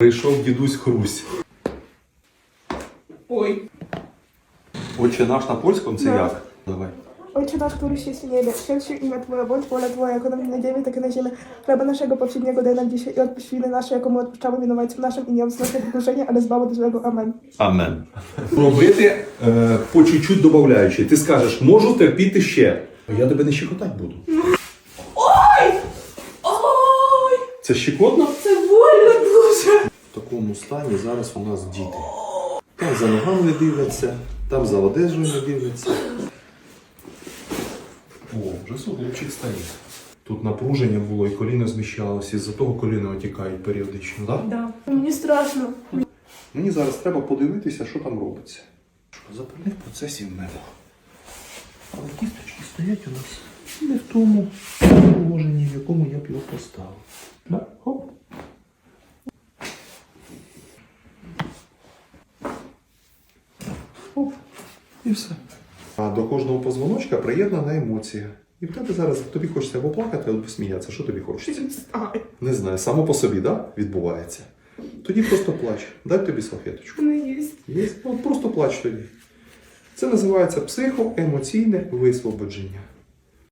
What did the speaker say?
Прийшов дідусь Хрусь. Ой. Отче наш на польському це Да. як? Давай. Ojcze nasz, któryś jest w niebie, święć się imię Twoje, bądź wola Twoja, jako na niebie, tak i na ziemi. Chleba naszego powszedniego daj nam dzisiaj i odpuść winy nasze, jako my odpuszczamy winowajcom naszym i nie odsuń nas od kuszenia, ale zbaw od złego. Amen. Амен. Робити е, по чуть-чуть додаючи. Ти скажеш, можу терпіти ще. Я тебе не щекотати буду. Oj! Це щекотно? Це больно дуже! В такому стані зараз у нас діти. Там за ногами дивляться, там за одежею не дивляться. О, вже суглобчик стоїть. Тут напруження було і коліно зміщалося, із-за того коліна отікають періодично, так? Да. Мені страшно. Мені зараз треба подивитися, що там робиться. Запальних процесів нема. Але кісточки стоять у нас не в тому положенні, в якому я б його поставив. Да? Оп. І все. А до кожного позвоночка приєднана емоція. І в тебе зараз тобі хочеться або плакати, або сміятися. Що тобі хочеться? Не знаю, само по собі, да? Відбувається. Тоді просто плач. Дай тобі салфеточку. не їсть. Є? Ну, просто плач тоді. Це називається психоемоційне висвободження.